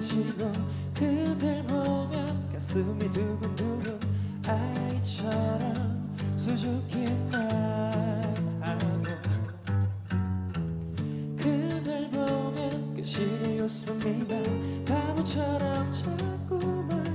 지금 그댈 보면 가슴이 두근두근 아이처럼 수줍기만 하고 그댈 보면 끝이 되었습니다. 바보처럼 자꾸만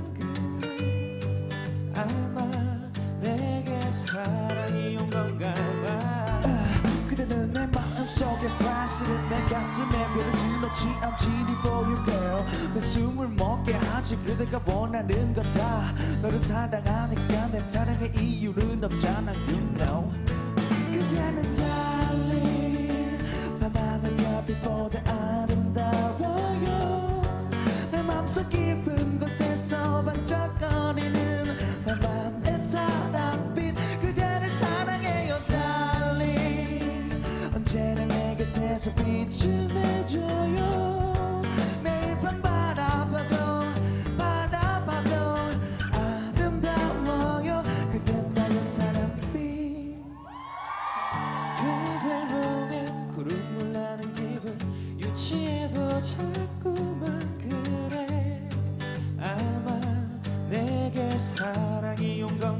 파스를 내 가슴에 별을 슬렀지 I'm cheating for you girl. 내 숨을 멎게 하지 그대가 원하는 거다. 너를 사랑하니까 내 사랑의 이유는 없잖아 내 곁에서 빛을 내줘요. 매일 밤 바라봐도 바라봐도 아름다워요. 그댄 나의 사랑빛. 그댈 보면 구름 나는 기분. 유치해도 자꾸만 그래. 아마 내게 사랑이 온 건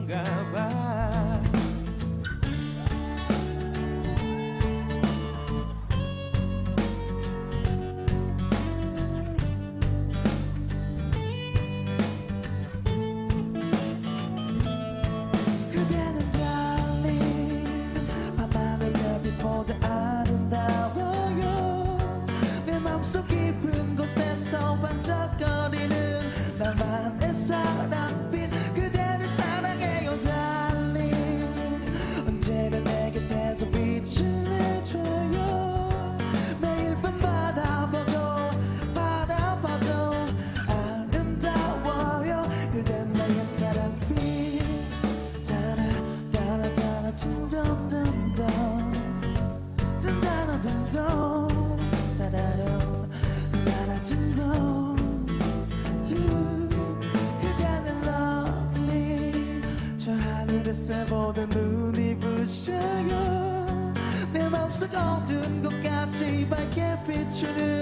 내 맘속 깊은 곳에서 반짝거리는 나만의 사랑 보는 눈이 부셔요. 내 맘속 어두운 곳같이 밝게 비추는